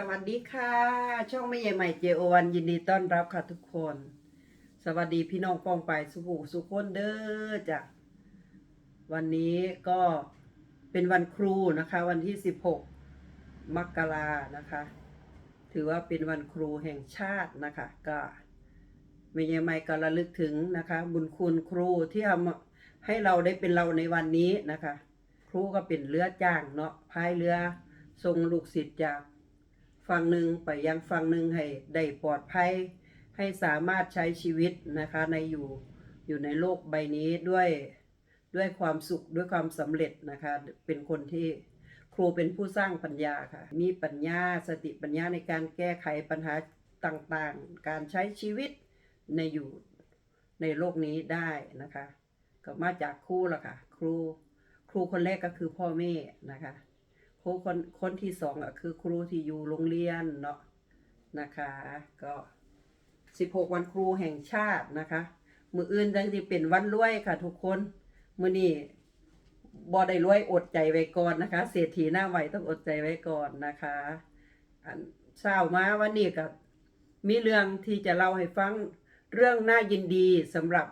สวัสดีค่ะ ช่องไม่ใหญ่ใหม่เจโอวันยินดีต้อนรับค่ะทุกคน สวัสดีพี่น้องป้องไปสุภูสุคนเด้อจ้ะวันนี้ก็เป็นวันครูนะคะ วันที่ 16 มกรานะคะ ถือว่าเป็นวันครูแห่งชาตินะคะ ก็ไม่ใช่ไม่ก็ระลึกถึงนะคะ บุญคุณครูที่ทำให้เราได้เป็นเราในวันนี้นะคะ ครูก็เป็นเรือจ้างเนาะพายเรือส่งลูกศิษย์จาก ฝั่งหนึ่งไปยังฝั่งหนึ่งให้ได้ปลอดภัย ให้สามารถใช้ชีวิตนะคะในอยู่อยู่ในโลกใบนี้ด้วยด้วยความสุขด้วยความสำเร็จนะคะ เป็นคนที่ครูเป็นผู้สร้างปัญญาค่ะ มีปัญญาสติปัญญาในการแก้ไขปัญหาต่างๆ การใช้ชีวิตในอยู่ในโลกนี้ได้นะคะ ก็มาจากครูละค่ะ ครูครูคนแรกก็คือพ่อแม่นะคะ รูคนคนที่สองก็คือครูที่อยู่โรงเรียนเนาะนะคะ ก็สิบหกวันครูแห่งชาตินะคะ มืออื่นจังที่เป็นวันรวยค่ะ ทุกคนมือนี้บ่ได้รวยอดใจไว้ก่อนนะคะเศรษฐีหน้าไหวต้องอดใจไว้ก่อนนะคะอันเช้ามาวันนี้ก็มีเรื่องที่จะเล่าให้ฟังเรื่องน่ายินดีสำหรับ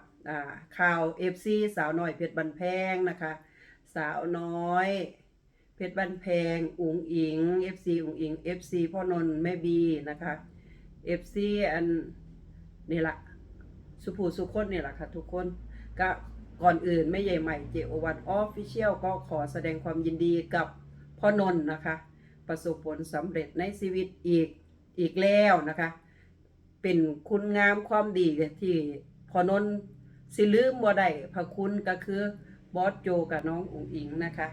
ข่าวเอฟซีสาวน้อยเพชรบันแพงนะคะ สาวน้อย เพชรบันแพง อุ๋งอิง FC อุ๋งอิง FC พ่อนนท์แม่บีนะคะ FC อันนี่ละสุภูสุคนนี่แหละค่ะทุกคนก็ก่อนอื่นไม่ใหญ่ใหม่เจโอวันออฟฟิเชียลก็ขอแสดงความยินดีกับพ่อนนท์นะคะ ประสบผลสำเร็จในชีวิตอีกอีกแล้วนะคะ เป็นคุณงามความดีที่พ่อนนท์สิลืมบ่ได้พระคุณก็คือบอสโจกับน้องอุ๋งอิงนะคะ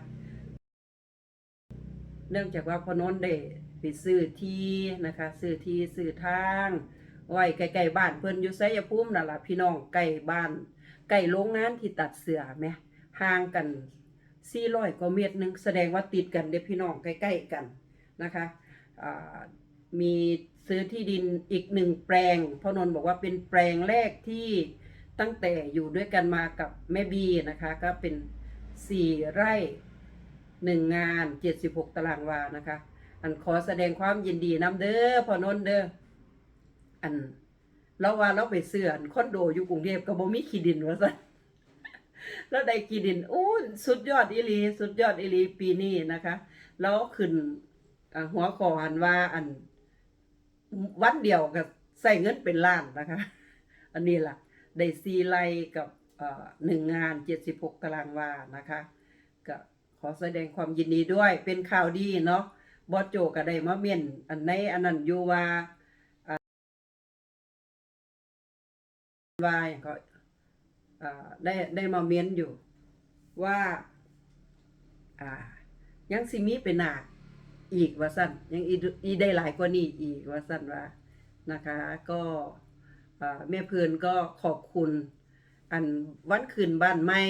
เนื่องจากว่าพอนนท์ได้ไปซื้อที่นะคะซื้อที่ซื้อทางไว้ใกล้ๆบ้านเพิ่นอยู่ไสยภูมินั่นล่ะพี่น้องใกล้บ้านใกล้โรงงานที่ตัดเสื้อแหมห่างกัน400กว่าเมตรหนึงแสดงว่าติดกันเด้พี่น้องใกล้ๆกันนะคะมีซื้อที่ดินอีกหนึ่งแปลงพ่อนนท์บอกว่าเป็นแปลงแรกที่ตั้งแต่อยู่ด้วยกันมากับแม่บีนะคะ ก็เป็นสี่ไร่ หนึ่งงานเจ็ดสิบหกตารางวานะคะ อันขอแสดงความยินดีนำเด้อพอนนท์เด้ออันเราว่าเราไปเสื่อนคอนโดอยู่กรุงเทพก็บ่มีขี้ดินว่าซะแล้วได้ขี้ดินโอ้สุดยอดอีลีสุดยอดอีลีปีนี้นะคะแล้วขึ้นหัวขอหันว่าอันวันเดียวก็ใส่เงินเป็นล้านนะคะ อันนี้ล่ะ ได้ซีไลกับหนึ่งงานเจ็ดสิบหกตารางวานะคะ อแสดงความยินดีด้วย เป็นข่าวดีเนาะบอสโจก็ได้มาเมียนอันในอันนั้นอยู่ว่าว่ายก็ได้ได้มาเมียนอยู่ ว่าอ่ายังสิมีเป็นหนาอีกว่าสั้นยังอีได้หลายกว่านี้อีกว่าสั้นว่านะคะ ก็แม่เพื่อนก็ขอบคุณ อันวันคืนบ้านใหม่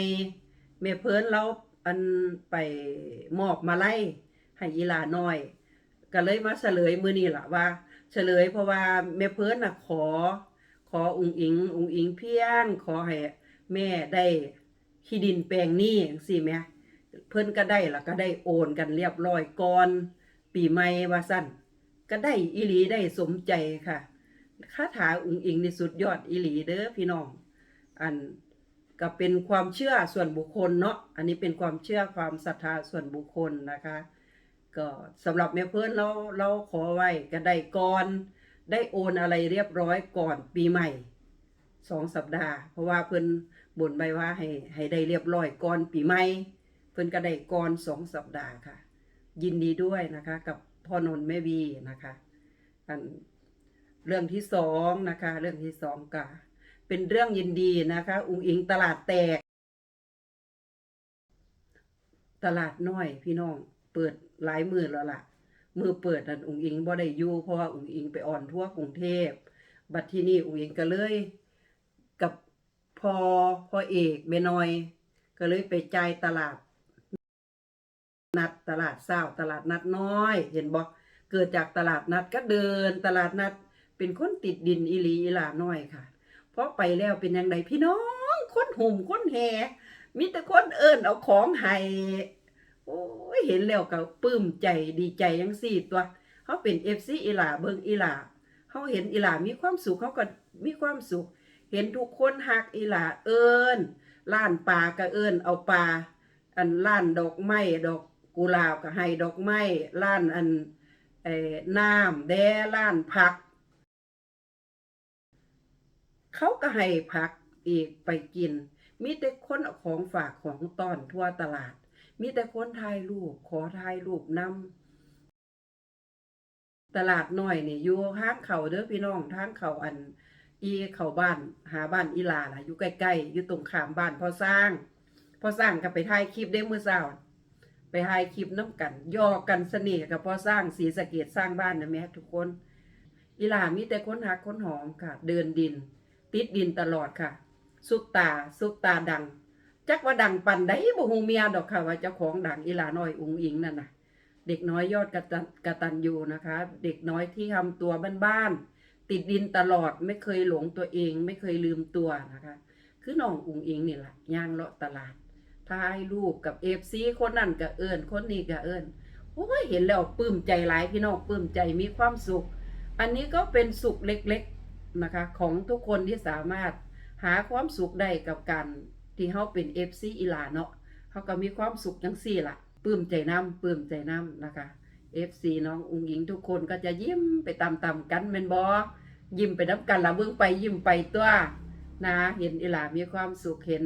แม่เพื่อนเรา อันไปมอบมาไล่ให้อีลาน้อย ก็เลยมาเฉลยมือนี้ล่ะว่า เฉลยเพราะว่าแม่เพื่นน่ะขอ ขออุงอิง อุงอิงเพียงขอให้แม่ได้ที่ดินแปลงนี้สิแม่เพิ่นก็ได้ล่ะก็ได้โอนกันเรียบร้อยก่อนปีใหม่ว่าสั้นก็ได้อีหลีได้สมใจค่ะคาถาอุงอิงในสุดยอดอีหลีเด้อพี่น้อง อัน ก็เป็นความเชื่อส่วนบุคคลเนาะอันนี้เป็นความเชื่อความศรัทธาส่วนบุคคลนะคะ ก็สำหรับแม่เพื่อนเราเราขอไว้ก็ได้ก่อน ได้โอนอะไรเรียบร้อยก่อนปีใหม่สองสัปดาห์ เพราะว่าเพิ่อนบ่นไปว่าให้ให้ได้เรียบร้อยก่อนปีใหม่เพิ่อนก็ได้ก่อนสองสัปดาห์ค่ะ ยินดีด้วยนะคะ กับพ่อนนท์แม่วีนะคะอันเรื่องที่สองนะคะ เรื่องที่สองก็ เป็นเรื่องยินดีนะคะอุงอิงตลาดแตก ตลาดน้อยพี่น้อง เปิดหลายมือแล้วล่ะ มือเปิดนั่นอุงอิงบ่ได้อยู่เพราะว่าอุงอิงไปอ่อนทั่วกรุงเทพบัดที่นี่อุงอิงก็เลยกับพอพอเอกเมน้อย ก็เลยไปจ่ายตลาด นัดตลาดเศร้าตลาดนัดน้อย เห็นบอกเกิดจากตลาดนัดก็เดินตลาดนัดเป็นคนติดดินอีหลีอีหลาน้อยค่ะ พราะไปแล้วเป็นยังไงพี่น้องคนหุ่มคนแห่มีแต่คนเอิ้นเอาของให้โอ้ยเห็นแล้วก็ปลื้มใจดีใจยังสี่ตัวเฮาเป็น FC อีหลาเบิงอีหลาเฮาเห็นอีหลามีความสุขเฮาก็มีความสุข เห็นทุกคนฮักอีหลาเอิ้นล้านปลาก็เอิ้นเอาปลาอันล้านดอกไม้ดอกกุหลาบก็ให้ดอกไม้ล้านอันเอ่อน้ำแดล้านผัก เขาก็ให้ผักอีกไปกิน มีแต่คนเอาของฝากของตอนทั่วตลาด มีแต่คนถ่ายรูปขอถ่ายรูปนำตลาดหน้อยเนี่ยอยู่ทางเขาเด้อพี่น้องทางเขาอัน อีเขาบ้านหาบ้านอีหลาล่ะอยู่ใกล้ๆอยู่ตรงขามบ้านพ่อสร้างพ่อสร้างก็ไปถ่ายคลิปเด้มือเช้าไปถ่ายคลิปน้ำกันยอกันเสน่ห์กับพ่อสร้างศรีสะเกดสร้างบ้านนะแม่ทุกคนอีหลามีแต่คนหักคนหอมค่ะ เดินดิน ติดดินตลอดค่ะ ซุปตาซุปตาดัง จักว่าดังปันได้บ่ฮูเมียดอกค่ะ ว่าเจ้าของดังอีหลาน้อยอุงอิงนั่นน่ะ เด็กน้อยยอดกตัญกตัญญูนะคะ เด็กน้อยที่ทำตัวบ้านๆติดดินตลอดไม่เคยหลงตัวเอง ไม่เคยลืมตัวนะคะ คือน้องอุงอิงนี่แหละย่างเลาะตลาดถ่ายรูปกับเอฟซีคนนั่นก็เอิญคนนี้ก็เอิญโอ้ยเห็นแล้วปลื้มใจหลายพี่น้องปลื้มใจมีความสุข อันนี้ก็เป็นสุขเล็กๆ นะคะของทุกคนที่สามารถหาความสุขได้กับการที่เขาเป็นเอฟซีอีหลาเนาะเขาก็มีความสุขจังสี่ล่ะปลื้มใจน้ำปลื้มใจน้ำนะคะ FC น้องอุงหญิงทุกคนก็จะยิ้มไปตามๆกันแมนบอยิ้มไปน้ำกันละเบิ่งไปยิ้มไปตัวนะเห็นอีหลามีความสุขเห็น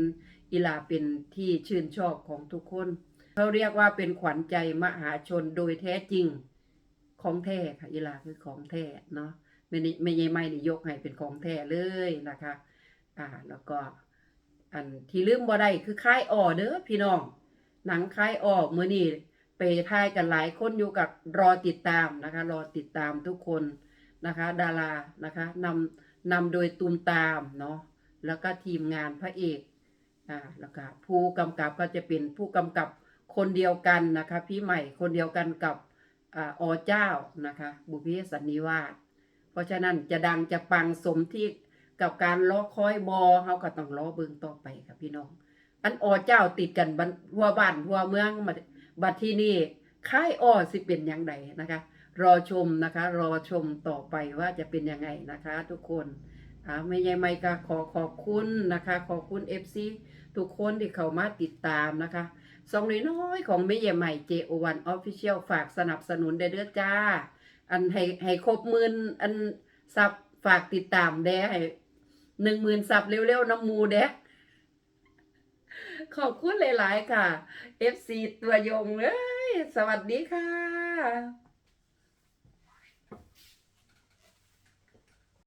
อีหลาเป็นที่ชื่นชอบของทุกคนเขาเรียกว่าเป็นขวัญใจมหาชนโดยแท้จริงของแท้ค่ะอีหลาคือของแท้เนาะ ไม่ได้ไม่ใช่ไม่ได้ยกให้เป็นของแท้เลยนะคะ อ่าแล้วก็อันที่ลืมบ่ได้คือค่ายอ่อเด้อพี่น้อง หนังค่ายอ่อมื้อนี้ไปถ่ายกันหลายคนอยู่กับรอติดตามนะคะ รอติดตามทุกคนนะคะ ดารานะคะนำนำโดยตูมตามเนาะแล้วก็ทีมงานพระเอกอ่าแล้วก็ผู้กำกับก็จะเป็นผู้กำกับคนเดียวกันนะคะ พี่ใหม่คนเดียวกันกับอ่าอเจ้านะคะ บุพเพสันนิวาส ราะฉะนั้นจะดังจะปังสมที่กับการล้อคอยบอเขาก็ต้องล้อเบิงต่อไปค่ะพี่น้อง อันอเจ้าติดกันบันทั่วบ้านทั่วเมืองมาบัดที่นี่ค่ายอ้อสิเป็นอย่างไรนะคะ รอชมนะคะ รอชมต่อไปว่าจะเป็นยังไงนะคะ ทุกคนอ่าไม่ใช่ไม่ก็ขอขอบคุณนะคะ ขอบคุณ FC ทุกคนที่เข้ามาติดตามนะคะสองน้อยๆของไม่ใหญ่ใหม่ JO1 Official ฝากสนับสนุนเด้อจ้า อันให้ให้ครบหมื่นอันซับฝากติดตามแด้ให้หนึ่งหมื่นซับเร็วๆน้ำมูแด้ขอบคุณหลาย ๆ ค่ะ FC ตัวยงเลย สวัสดีค่ะ